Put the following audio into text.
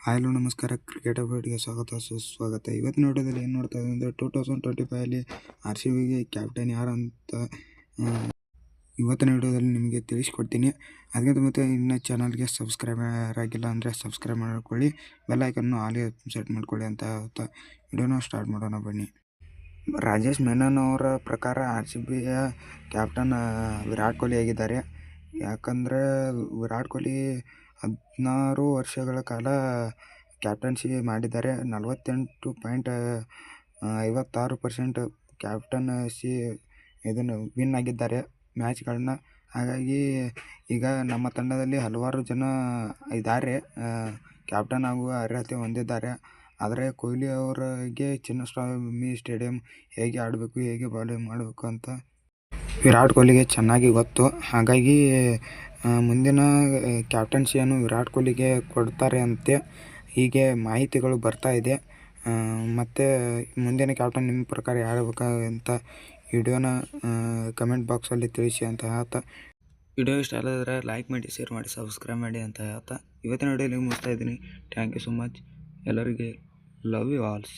Hello, ನಮಸ್ಕಾರ. Cricket ಅಪ್ಡೇಟ್ಗೆ ಸ್ವಾಗತ. ಸುಸ್ವಾಗತ. ಇವತ್ತಿನ ವಿಡಿಯೋದಲ್ಲಿ ಏನು ನೋಡ್ತಾ ಇದ್ದೀವಿ ಅಂದರೆ ಟೂ ತೌಸಂಡ್ ಟ್ವೆಂಟಿ ಫೈವಲ್ಲಿ ಆರ್ ಸಿ ಬಿಗೆ ಕ್ಯಾಪ್ಟನ್ ಯಾರು ಅಂತ ಇವತ್ತಿನ ವಿಡಿಯೋದಲ್ಲಿ ನಿಮಗೆ ತಿಳಿಸ್ಕೊಡ್ತೀನಿ. ಅದಕ್ಕಿಂತ ಮತ್ತೆ ಇನ್ನು ಚಾನಲ್ಗೆ ಸಬ್ಸ್ಕ್ರೈಬರ್ ಆಗಿಲ್ಲ ಅಂದರೆ ಸಬ್ಸ್ಕ್ರೈಬ್ ಮಾಡ್ಕೊಳ್ಳಿ. ಬೆಲ್ ಐಕನ್ನು ಆಲಿ ಸೆಟ್ ಮಾಡ್ಕೊಳ್ಳಿ ಅಂತ ವಿಡಿಯೋನ ಸ್ಟಾರ್ಟ್ ಮಾಡೋಣ ಬನ್ನಿ. ರಾಜೇಶ್ ಮೆನನ್ ಅವರ ಪ್ರಕಾರ ಆರ್ ಸಿ ಬಿಯ ಕ್ಯಾಪ್ಟನ್ ವಿರಾಟ್ ಕೊಹ್ಲಿ ಆಗಿದ್ದಾರೆ. ಯಾಕಂದರೆ ವಿರಾಟ್ ಕೊಹ್ಲಿ ಹದಿನಾರು ವರ್ಷಗಳ ಕಾಲ ಕ್ಯಾಪ್ಟನ್ಸಿ ಮಾಡಿದ್ದಾರೆ. ನಲವತ್ತೆಂಟು ಪಾಯಿಂಟ್ ಐವತ್ತಾರು ಪರ್ಸೆಂಟ್ ಕ್ಯಾಪ್ಟನ್ಸಿ ಇದನ್ನು ವಿನ್ ಆಗಿದ್ದಾರೆ ಮ್ಯಾಚ್ಗಳನ್ನ ಹಾಗಾಗಿ ಈಗ ನಮ್ಮ ತಂಡದಲ್ಲಿ ಹಲವಾರು ಜನ ಇದ್ದಾರೆ. ಕ್ಯಾಪ್ಟನ್ ಆಗುವ ಅರ್ಹತೆ ಹೊಂದಿದ್ದಾರೆ. ಆದರೆ ಕೊಹ್ಲಿ ಅವರಿಗೆ ಚಿನ್ನಸ್ವಾಮಿ ಸ್ಟೇಡಿಯಂ ಹೇಗೆ ಆಡಬೇಕು, ಹೇಗೆ ಬಾಲಿಂಗ್ ಮಾಡಬೇಕು ಅಂತ ವಿರಾಟ್ ಕೊಹ್ಲಿಗೆ ಚೆನ್ನಾಗಿ ಗೊತ್ತು. ಹಾಗಾಗಿ ಮುಂದಿನ ಕ್ಯಾಪ್ಟನ್ಸಿಯನ್ನು ವಿರಾಟ್ ಕೊಹ್ಲಿಗೆ ಕೊಡ್ತಾರೆ ಅಂತೆ ಹೀಗೆ ಮಾಹಿತಿಗಳು ಬರ್ತಾ ಇದೆ. ಮತ್ತು ಮುಂದಿನ ಕ್ಯಾಪ್ಟನ್ ನಿಮ್ಮ ಪ್ರಕಾರ ಯಾರು ಅಂತ ವಿಡಿಯೋನ ಕಮೆಂಟ್ ಬಾಕ್ಸಲ್ಲಿ ತಿಳಿಸಿ ಅಂತ ಹೇಳ್ತಾ. ವಿಡಿಯೋ ಇಷ್ಟ ಆಗಿದ್ರೆ ಲೈಕ್ ಮಾಡಿ ಶೇರ್ ಮಾಡಿ ಸಬ್ಸ್ಕ್ರೈಬ್ ಮಾಡಿ ಅಂತ ಹೇಳ್ತಾ. ಇವತ್ತಿನ ವಿಡಿಯೋಲಿ ಮುಗಿಸ್ತಾ ಇದ್ದೀನಿ. ಥ್ಯಾಂಕ್ ಯು ಸೊ ಮಚ್ ಎಲ್ಲರಿಗೆ ಲವ್ ಯು ಆಲ್ಸ್